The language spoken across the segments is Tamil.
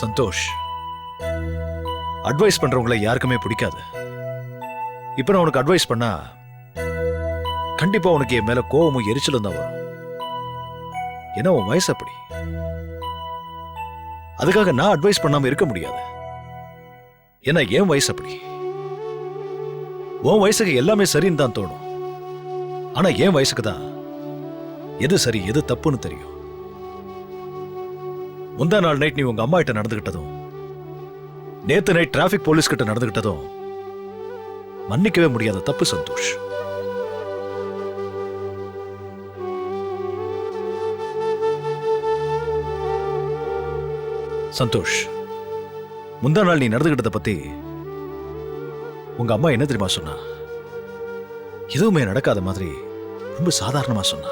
சந்தோஷ் அட்வைஸ் பண்றவங்கள யாருக்குமே பிடிக்காது. இப்போ நான் உனக்கு அட்வைஸ் பண்ணா கண்டிப்பா உனக்கு என் மேல கோவமும் எரிச்சலும் தான் வரும். ஏன்னா உன் வயசு அப்படி. அதுக்காக நான் அட்வைஸ் பண்ணாம இருக்க முடியாது. ஏன்னா என் வயசு அப்படி. உன் வயசுக்கு எல்லாமே சரின்னு தான் தோணும். ஆனா என் வயசுக்கு தான் எது சரி எது தப்புன்னு தெரியும். முந்தா நாள் நைட் நீ உங்க அம்மா கிட்ட நடந்துகிட்டதும் நேத்து நைட் டிராபிக் போலீஸ் கிட்ட நடந்துகிட்டதும் மன்னிக்கவே முடியாத தப்பு சந்தோஷ். சந்தோஷ் முந்தா நாள் நீ நடந்துகிட்டத பத்தி உங்க அம்மா என்ன தெரியுமா சொன்னா? எதுவுமே நடக்காத மாதிரி ரொம்ப சாதாரணமா சொன்னா.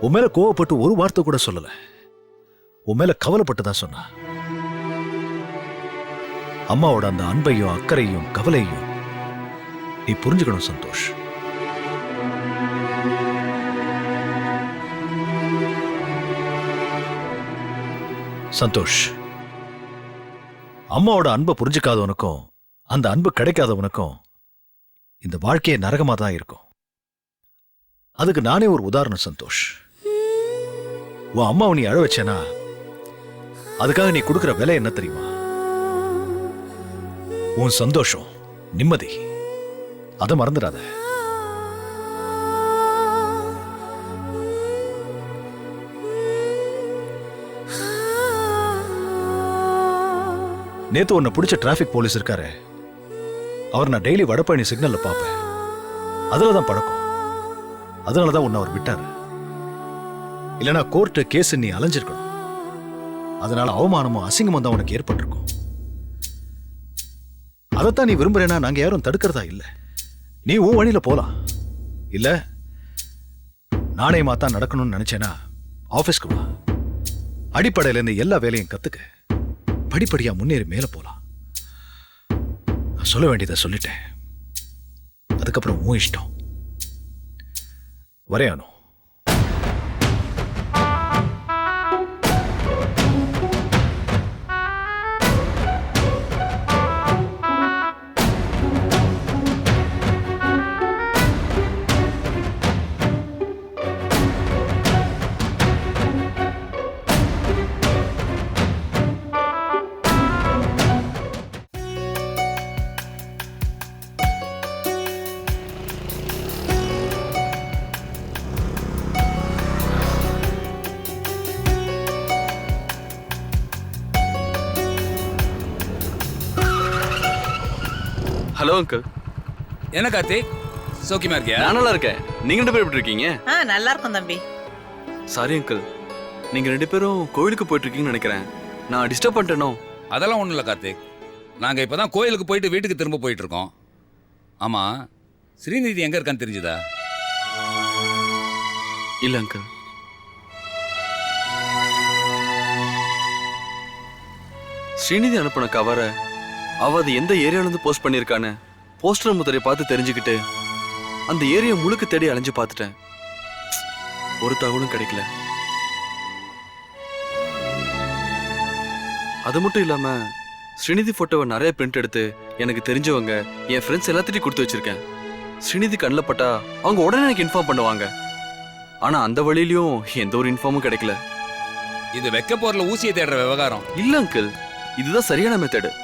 உன் மேல கோவப்பட்டு ஒரு வார்த்தை கூட சொல்லல. உன் மேல கவலைப்பட்டு தான் சொன்னா. அம்மாவோட அந்த அன்பையும் அக்கறையும் கவலையும் நீ புரிஞ்சுக்கணும் சந்தோஷ். சந்தோஷ் அம்மாவோட அன்பை புரிஞ்சுக்காதவனுக்கும் அந்த அன்பு கிடைக்காதவனுக்கும் இந்த வாழ்க்கையே நரகமா தான் இருக்கும். அதுக்கு நானே ஒரு உதாரணம் சந்தோஷ். உன் அம்மாவை நீ அழ வச்சேனா அதுக்காக நீ கொடுக்கற விலை என்ன தெரியுமா? உன் சந்தோஷம் நிம்மதி. அதை மறந்துடாத. நேத்து உன்னை பிடிச்ச டிராஃபிக் போலீஸ் இருக்காரு. அவர் நான் டெய்லி வடபழனி சிக்னல்ல பார்ப்பேன். அதுல தான் பழக்கம். அதனால தான் உன்னை அவர் விட்டாரு. இல்லனா கோர்ட்டு கேஸ் நீ அலைஞ்சிருக்கணும். அதனால அவமானமும் அசிங்கமும் தான் உனக்கு ஏற்பட்டிருக்கும். அதைத்தான் நீ விரும்புறேன்னா நாங்க யாரும் தடுக்கிறதா இல்ல. நீ உன் வழியில போலாம். இல்ல நாணயமா தான் நடக்கணும்னு நினைச்சேன்னா ஆபீஸ்க்கு வா. அடிப்படையில இருந்து எல்லா வேலையும் கத்துக்க. படிப்படியா முன்னேறி மேல போலாம். நான் சொல்ல வேண்டியதை சொல்லிட்டேன். அதுக்கப்புறம் உன் இஷ்டம். வரையானோ ஹலோ அங்கிள் என்ன கார்த்திக் சௌக்கியமா இருக்கியா? நான் நல்லா இருக்கேன். நீங்க ரெண்டு பேரும் எப்படி இருக்கீங்க? ஆ நல்லா இருக்கும் தம்பி. சாரி அங்கிள் நீங்க ரெண்டு பேரும் கோயிலுக்கு போயிட்டு இருக்கீங்கன்னு நினைக்கிறேன். நான் டிஸ்டர்ப் பண்ணிட்டேனோ? அதெல்லாம் ஒண்ணும் இல்ல கார்த்திக் நாங்க இப்பதான் கோயிலுக்கு போயிட்டு வீட்டுக்கு திரும்ப போயிட்டு இருக்கோம். ஆமா ஸ்ரீநிதி எங்க இருக்கான்னு தெரிஞ்சுதா? இல்ல அங்கிள் ஸ்ரீநிதி அனுப்பின கவரை அவ அது எந்த ஏரியால இருந்து போஸ்ட் பண்ணிருக்கான்னு போஸ்டர் முத்திரை பார்த்து தெரிஞ்சுக்கிட்டு அந்த ஏரியா முழுக்க தேடி அலைஞ்சு பார்த்துட்டேன். ஒரு தகவலும் கிடைக்கல. அது மட்டும் இல்லாம ஸ்ரீநிதி போட்டோவை நிறைய பிரிண்ட் எடுத்து எனக்கு தெரிஞ்சவங்க என் ஃப்ரெண்ட்ஸ் எல்லாத்திட்டையும் கொடுத்து வச்சிருக்கேன். ஸ்ரீநிதி கண்ணில் பட்டா அவங்க உடனே எனக்கு இன்ஃபார்ம் பண்ணுவாங்க. ஆனா அந்த வழியிலயும் எந்த ஒரு இன்ஃபார்மும் கிடைக்கல. இது வெக்க போர்ல ஊசியை தேடுற விவகாரம். இல்ல அங்கிள் இதுதான் சரியான மெத்தடு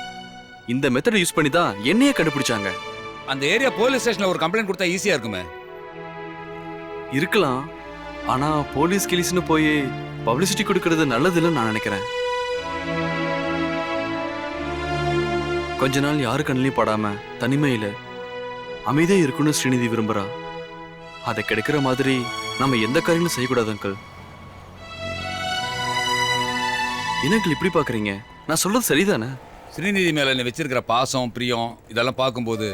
இந்த மெத்தடை யூஸ் பண்ணி தான் என்னையே கண்டுபிடிச்சாங்க. அந்த ஏரியா போலீஸ் ஸ்டேஷன்ல ஒரு கம்ப்ளைண்ட் கொடுத்தா ஈஸியா இருக்குமே? இருக்கலாம். ஆனா போலீஸ் கிளீஸ்னு போய் பப்ளிசிட்டி கொடுக்கறது நல்லதுன்னு நான் நினைக்கிறேன். கொஞ்ச நாள் யாரு கண்ணிலையும் படாம தனிமையில அமைதியா இருக்குன்னு ஸ்ரீநிதி விரும்புறா. அதை கிடைக்கிற மாதிரி நம்ம எந்த காரியங்களும் செய்யக்கூடாது அங்கிள் என்ன இப்படி பாக்குறீங்க? நான் சொல்றது சரிதானே? ஸ்ரீநிதி மேலே என்னை வச்சிருக்கிற பாசம் பிரியம் இதெல்லாம் பார்க்கும்போது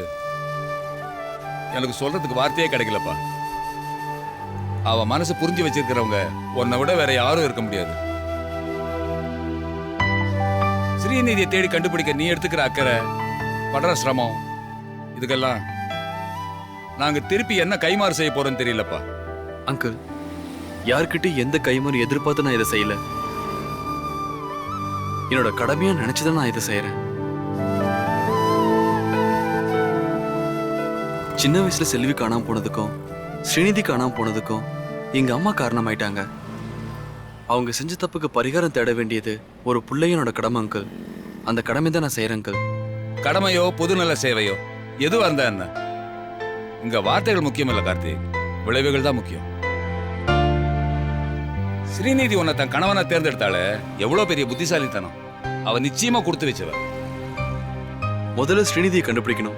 எனக்கு சொல்றதுக்கு வார்த்தையே கிடைக்கலப்பா. அவ மனசு புரிஞ்சு வச்சிருக்கிறவங்க உன்னை விட வேற யாரும் இருக்க முடியாது. ஸ்ரீநிதியை தேடி கண்டுபிடிக்க நீ எடுத்துக்கிற அக்கறை படுற சிரமம் இதுக்கெல்லாம் நாங்க திருப்பி என்ன கைமாறு செய்ய போறோம்னு தெரியலப்பா. அங்கிள் யார்கிட்ட எந்த கைமாறு எதிர்பார்த்து நான் இதை செய்யல. என்னோட கடமையா நினைச்சுதான் நான் இதை செய்யறேன் சின்ன வயசுல செல்வி காணாம போனதுக்கும் ஸ்ரீநிதி காணாம போனதுக்கும் எங்க அம்மா காரணமாயிட்டாங்க. அவங்க செஞ்ச தப்புக்கு பரிகாரம் தேட வேண்டியது ஒரு பிள்ளையனோட கடமை அங்கிள் அந்த கடமை தான் நான் செய்யறேன் அங்கிள் கடமையோ பொதுநல சேவையோ எதுவா இருந்தா என்ன? இங்க வார்த்தைகள் முக்கியம் இல்ல கார்த்திக். விளைவுகள் தான் முக்கியம். ஸ்ரீநிதி உன்னை தன் கணவனை தேர்ந்தெடுத்தாலே எவ்வளவு பெரிய புத்திசாலித்தனம். அவ நிச்சயமா கொடுத்து வச்சவ. முதல்ல ஸ்ரீநிதியை கண்டுபிடிக்கணும்.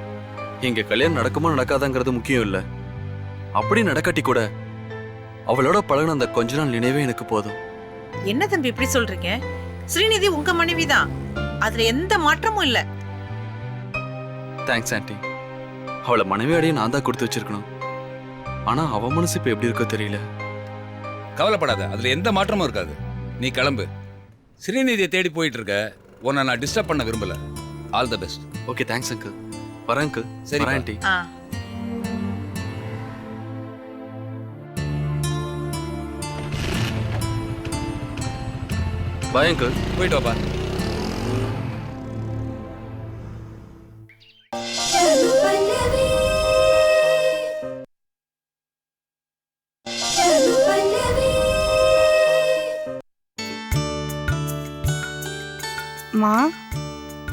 எங்க கல்யாணம் நடக்குமா நடக்காதாங்கிறது முக்கியம் இல்ல. அப்படி நடக்காட்டி கூட அவளோட பழகின அந்த கொஞ்ச நாள் நினைவே எனக்கு போதும். என்ன தம்பி இப்படி சொல்றீங்க? ஸ்ரீநிதி உங்க மனைவிதான். அதுல எந்த மாற்றமும் இல்ல. தேங்க்ஸ் ஆண்டி அவளை மனைவியாடையே நான் தான் கொடுத்து வச்சிருக்கணும். ஆனா அவ மனசு இப்ப எப்படி இருக்கோ தெரியல. கவலைப்படாத. அதுல எந்த மாற்றமும் இருக்காது. நீ கிளம்பு. ஸ்ரீநிதியை தேடி போயிட்டு இருக்க உன்னை நான் டிஸ்டர்ப் பண்ண விரும்பல. All the best okay thanks uncle வரேன் அங்கிள். வரேன் ஆண்டி ஆ. பாய் அங்கிள் போயிட்டு வாப்பா.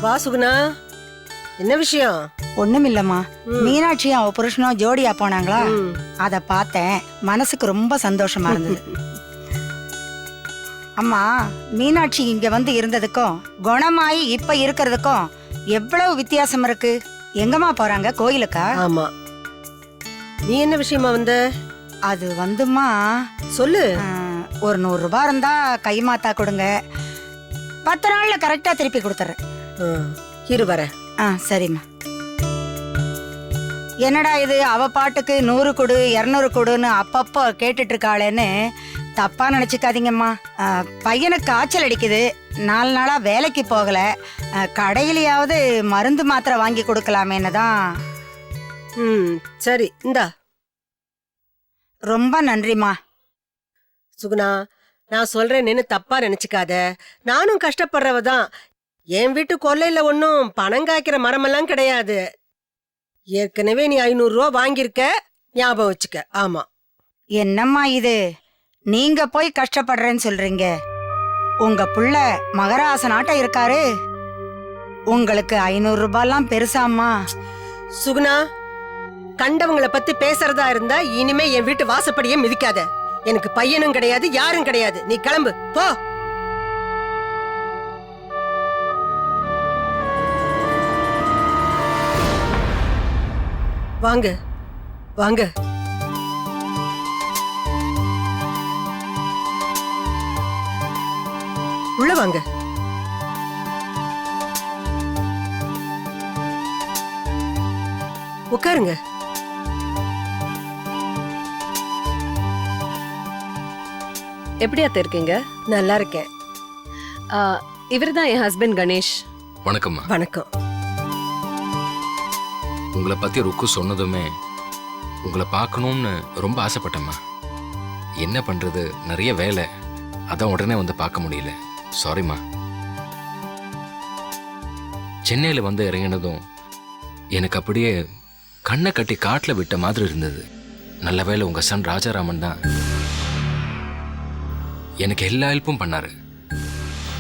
வா சுகுணா. என்ன விஷயம்? ஒண்ணுமில்லம்மா. ம். மீனாட்சியும் அவ புருஷனும் ஜோடியா போனாங்களா. அத பார்த்தேன். மனசுக்கு ரொம்ப சந்தோஷமா இருந்தது. அம்மா மீனாட்சி இங்க வந்து இருந்ததுக்கும் குணமாயி இப்ப இருக்கிறதுக்கும் எவ்வளவு வித்தியாசம் இருக்கு? எங்கம்மா போறாங்க? கோயிலுக்கா? ஆமா. நீ என்ன விஷயமா வந்த? அது வந்துமா சொல்லு. ஒரு நூறு ரூபாய் இருந்தா கைமாத்தா கொடுங்க. பத்து நாள்ல கரெக்டா திருப்பி கொடுத்துறேன் இரு வரேன் ஆ சரிம்மா. என்னடா இது? அவ பாட்டுக்கு நூறு கொடு இரநூறு கொடுன்னு அப்பப்போ கேட்டுட்டு இருக்காளேன்னு தப்பா நினைச்சுக்காதீங்கம்மா. பையனுக்கு காய்ச்சல் அடிக்குது. நாலு நாளா வேலைக்கு போகல. கடையிலயாவது மருந்து மாத்திரை வாங்கி கொடுக்கலாமேன்னு தான். ம் சரி இந்தா. ரொம்ப நன்றிம்மா. சுகுணா நான் சொல்றேன்னு தப்பா நினைச்சுக்காத. நானும் கஷ்டப்படுறவ தான். என் வீட்டு கொல்லையில ஒன்னும் பணம் காய்க்கிற மரமெல்லாம் கிடையாது. ஏற்கனவே நீ ஐநூறு ரூபா வாங்கியிருக்க ஞாபகம் வச்சுக்க. ஆமா. என்னம்மா இது? நீங்க போய் கஷ்டப்படுறேன்னு சொல்றீங்க. உங்க புள்ள மகராசனாட்டம் இருக்காரு. உங்களுக்கு ஐநூறு ரூபாய்லாம் பெருசாம்மா. சுகுணா கண்டவங்கள பத்தி பேசுறதா இருந்தா இனிமே என் வீட்டு வாசப்படியே மிதிக்காத. எனக்கு பையனும் கிடையாது யாரும் கிடையாது. நீ கிளம்பு. போ. வாங்க. வாங்க. உள்ள வாங்க. உட்காருங்க. எப்படி அத்தை இருக்கீங்க? நல்லா இருக்கேன். இவர் தான் என் ஹஸ்பண்ட் கணேஷ். வணக்கம்மா. வணக்கம். உங்களை பற்றி ருக்கு சொன்னதுமே உங்களை பார்க்கணும்னு ரொம்ப ஆசைப்பட்டேம்மா. என்ன பண்ணுறது நிறைய வேலை. அதான் உடனே வந்து பார்க்க முடியல. சாரிம்மா சென்னையில் வந்து இறங்கினதும் எனக்கு அப்படியே கண்ணை கட்டி காட்டில் விட்ட மாதிரி இருந்தது. நல்ல வேலை உங்கள் சன் ராஜாராமன் தான். எனக்கு எல்லா ஹெல்ப்பும் பண்ணார்.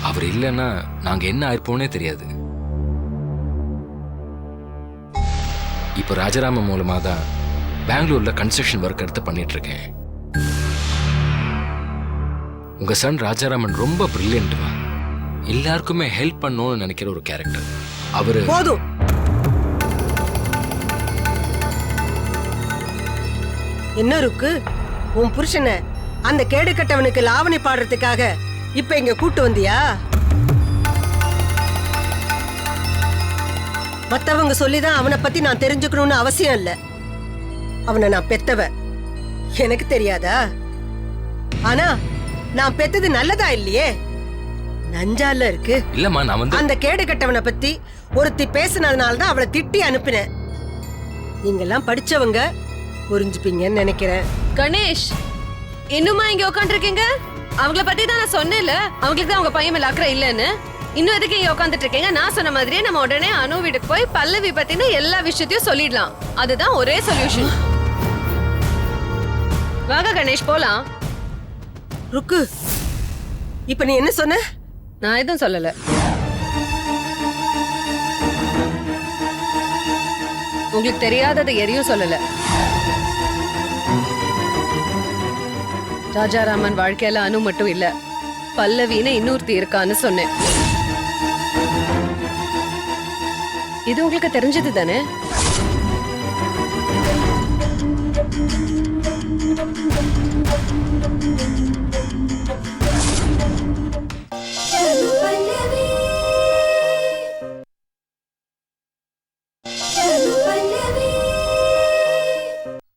அவர் இல்லைன்னா நாங்கள் என்ன ஆயிருப்போம்னே தெரியாது. இப்போ ராஜராம மூலமாக தான் பெங்களூரில் கன்ஸ்ட்ரக்ஷன் ஒர்க் எடுத்து பண்ணிகிட்ருக்கேன் இருக்கேன் சன் ராஜாராமன் ரொம்ப ப்ரில்லியண்ட்டுமா எல்லாருக்குமே ஹெல்ப் பண்ணணும்னு நினைக்கிற ஒரு கேரக்டர் அவர் போதும். என்ன இருக்கு உன் புருஷனை அந்த கேடு கட்டவனுக்கு லாவணி பாடுறதுக்காக இப்ப இங்க கூட்டு வந்தியா? மத்தவங்க சொல்லிதான் அவனை பத்தி நான் தெரிஞ்சுக்கணும்னு அவசியம் இல்ல. அவனை நான் பெத்தவ எனக்கு தெரியாதா? ஆனா நான் பெத்தது நல்லதா இல்லையே? நஞ்சால இருக்கு. இல்லம்மா நான் வந்து அந்த கேடு கட்டவனை பத்தி ஒருத்தி பேசினதுனால தான் அவளை திட்டி அனுப்பினேன். நீங்கெல்லாம் படிச்சவங்க புரிஞ்சுப்பீங்கன்னு நினைக்கிறேன். கணேஷ் இன்னுமா இங்க உட்காந்துருக்கீங்க அவங்கள பத்தி தான் நான் சொன்னேன்ல. அவங்களுக்கு தான் அவங்க பையன் மேல அக்கறை இல்லைன்னு. இன்னும் எதுக்கு இங்க உட்காந்துட்டு இருக்கீங்க? நான் சொன்ன மாதிரியே நம்ம உடனே அனு வீட்டுக்கு போய் பல்லவி பத்தின எல்லா விஷயத்தையும் சொல்லிடலாம். அதுதான் ஒரே சொல்யூஷன் வாங்க கணேஷ் போலாம். ருக்கு இப்ப நீ என்ன சொன்ன? நான் எதுவும் சொல்லல. உங்களுக்கு தெரியாதது எதையும் சொல்லல. ராஜாராமன் வாழ்க்கையில அனு மட்டும் இல்ல பல்லவின்னு இன்னொருத்தி இருக்கான்னு சொன்னேன். இது உங்களுக்கு தெரிஞ்சது தானே?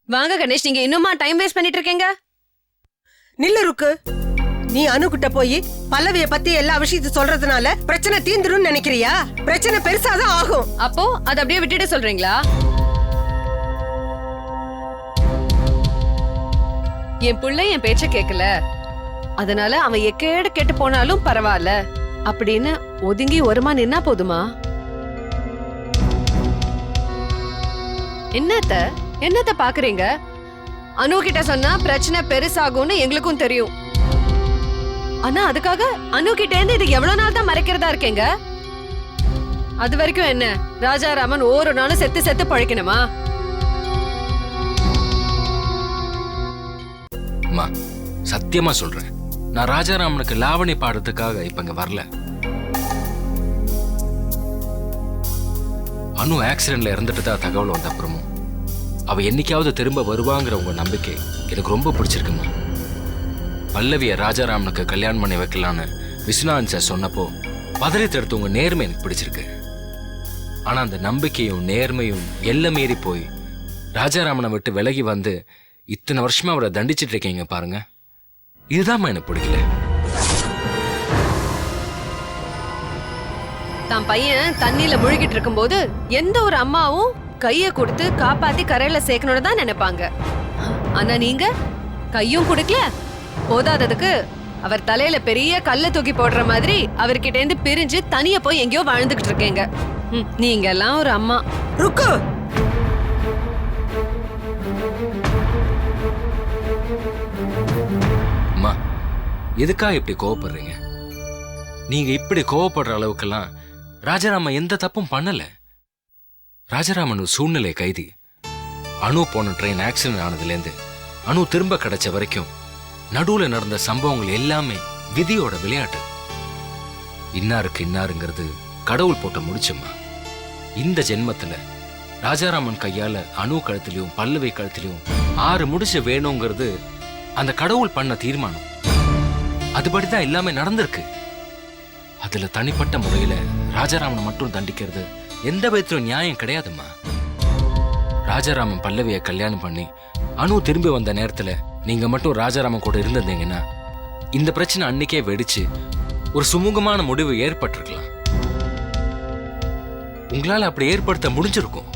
வாங்க கணேஷ் நீங்க இன்னுமா டைம் வேஸ்ட் பண்ணிட்டு இருக்கீங்க? நில்லு ருக்கு. நீ அணுகிட்ட போய் பல்லவிய பத்தி எல்லா விஷயத்தையும் சொல்றதுனால பிரச்சனை தீந்துரும்னு நினைக்கிறியா? பிரச்சனை பெருசாதான் ஆகும். அப்போ அதை அப்படியே விட்டுட்டு சொல்றீங்களா? என் புள்ள என் பேச்ச கேட்கல. அதனால அவன் எக்கேடு கெட்டு போனாலும் பரவாயில்ல. அப்படின்னு ஒதுங்கி ஒருமா நின்னா போதுமா? என்னத்த? என்னத்த பாக்குறீங்க? அனு கிட்ட சொன்னா பிரச்சனை பெருசாகும்னு எங்களுக்கும் தெரியும். ஆனா அதுக்காக அனு கிட்ட இருந்து இது எவ்வளவு நாள் தான் மறைக்கிறதா இருக்கேங்க? அது வரைக்கும் என்ன ராஜாராமன் ஒரு நாளும் செத்து செத்து பழைக்கணுமா? அம்மா சத்தியமா சொல்றேன். நான் ராஜாராமனுக்கு லாவணி பாடுறதுக்காக இப்ப இங்க வரல. அனு ஆக்சிடென்ட்ல இறந்துட்டு தான் தகவல் வந்த அப்புறமும் அவ என்னைக்காவது திரும்ப வருவாங்கிற உங்க நம்பிக்கை எனக்கு ரொம்ப பிடிச்சிருக்குமா? பல்லவிய ராஜாராமனுக்கு கல்யாணம் பண்ணி வைக்கலான்னு விஸ்வநாதன் சார் சொன்னப்போ பதறி தடுத்து உங்க நேர்மை எனக்கு பிடிச்சிருக்கு. ஆனா அந்த நம்பிக்கையும் நேர்மையும் எல்லை மீறி போய் ராஜாராமனை விட்டு விலகி வந்து இத்தனை வருஷமா அவரை தண்டிச்சிட்டு இருக்கீங்க பாருங்க. இதுதான் எனக்கு பிடிக்கல. தான் பையன் தண்ணியில முழுகிட்டு இருக்கும்போது எந்த ஒரு அம்மாவும் கைய கொடுத்து காப்பாத்தி கரையில சேர்க்கணும்னு தான் நினைப்பாங்க. ஆனா நீங்க கையும் கொடுக்கல போதாததுக்கு அவர் தலையில பெரிய கல்ல தூக்கி போடுற மாதிரி அவர்கிட்ட இருந்து பிரிஞ்சு தனியா போய் எங்கேயோ வாழ்ந்துகிட்டு இருக்கீங்க. ம், நீங்க எல்லாம் ஒரு அம்மா. ருக்கு! அம்மா எதுக்காக இப்படி கோவப்படுறீங்க? நீங்க இப்படி கோவப்படுற அளவுக்கெல்லாம் ராஜாராமன் எந்த தப்பும் பண்ணல. ராஜாராமன் ஒரு சூழ்நிலை கைதி. அணு போன ட்ரெயின் ஆக்சிடென்ட் ஆனதுலேருந்து அணு திரும்ப கிடைச்ச வரைக்கும் நடுவுல நடந்த சம்பவங்கள் எல்லாமே விதியோட விளையாட்டு. இன்னாருக்கு இன்னாருங்கிறது கடவுள் போட்ட முடிச்சம்மா. இந்த ஜென்மத்துல ராஜாராமன் கையால அணு கழுத்துலையும் பல்லவி கழுத்துலையும் ஆறு முடிச்சு வேணுங்கிறது அந்த கடவுள் பண்ண தீர்மானம். அதுபடி தான் எல்லாமே நடந்திருக்கு. அதுல தனிப்பட்ட முறையில ராஜாராமனை மட்டும் தண்டிக்கிறது எந்த விதத்திலும் நியாயம் கிடையாதும்மா. ராஜாராமன் பல்லவியை கல்யாணம் பண்ணி அணு திரும்பி வந்த நேரத்துல நீங்க மட்டும் ராஜாராமன் கூட இருந்திருந்தீங்கன்னா இந்த பிரச்சனை அன்னைக்கே வெடிச்சு ஒரு சுமூகமான முடிவு ஏற்பட்டிருக்கலாம். உங்களால அப்படி ஏற்படுத்த முடிஞ்சிருக்கும்.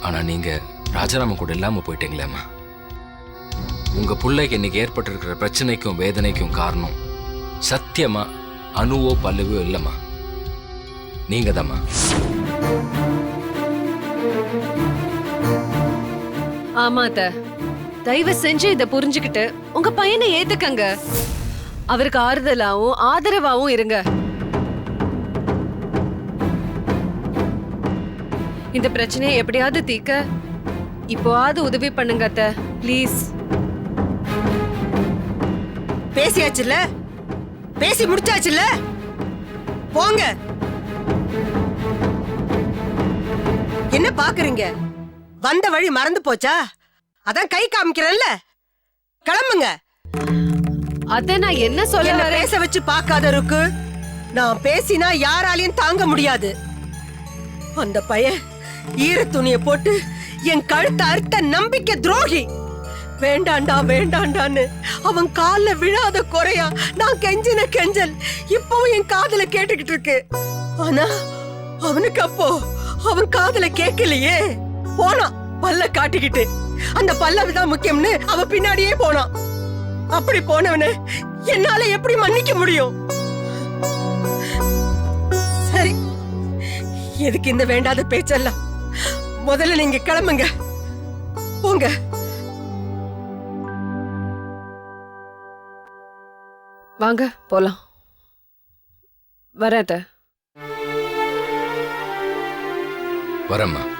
ஆனா நீங்க ராஜாராமன் கூட இல்லாம போயிட்டீங்களேம்மா? உங்க பிள்ளைக்கு இன்னைக்கு ஏற்பட்டிருக்கிற பிரச்சனைக்கும் வேதனைக்கும் காரணம் சத்தியமா அணுவோ பல்லுவோ இல்லம்மா. நீங்க தாம்மா ஆமா தயவு செஞ்சு இத புரிஞ்சுக்கிட்டு உங்க பையனை ஏத்துக்கங்க. அவருக்கு ஆறுதலாவும் ஆதரவாவும் இருங்க. இந்த பிரச்சனையை எப்படியாவது தீக்க இப்போவாவது உதவி பண்ணுங்க அத்த. ப்ளீஸ் பேசியாச்சுல்ல? பேசி முடிச்சாச்சுல்ல? போங்க. என்ன பாக்குறீங்க வந்த வழி மறந்து போச்சா? அதான் கை காமிக்கிறேன்ல. கிளம்புங்க. அத நான் என்ன சொல்ல பேச வச்சு பார்க்காத இருக்கு நான் பேசினா யாராலையும் தாங்க முடியாது. அந்த பையன் ஈர துணியை போட்டு என் கழுத்தை அறுத்த நம்பிக்கை துரோகி. வேண்டாண்டா வேண்டாண்டான்னு அவன் கால்ல விழாத குறையா நான் கெஞ்சின கெஞ்சல் இப்பவும் என் காதுல கேட்டுக்கிட்டு இருக்கு. ஆனா அவனுக்கு அப்போ அவன் காதுல கேட்கலையே. போனான் பல்ல காட்டிக்கிட்டு. அந்த பல்லவிதான் முக்கியம்னு அவ பின்னாடியே போனான். அப்படி போனவன என்னால எப்படி மன்னிக்க முடியும்? எதுக்கு இந்த வேண்டாத பேச்செல்லாம்? முதல்ல நீங்க கிளம்புங்க. போங்க. வாங்க போலாம். வரேன். வரேம்மா.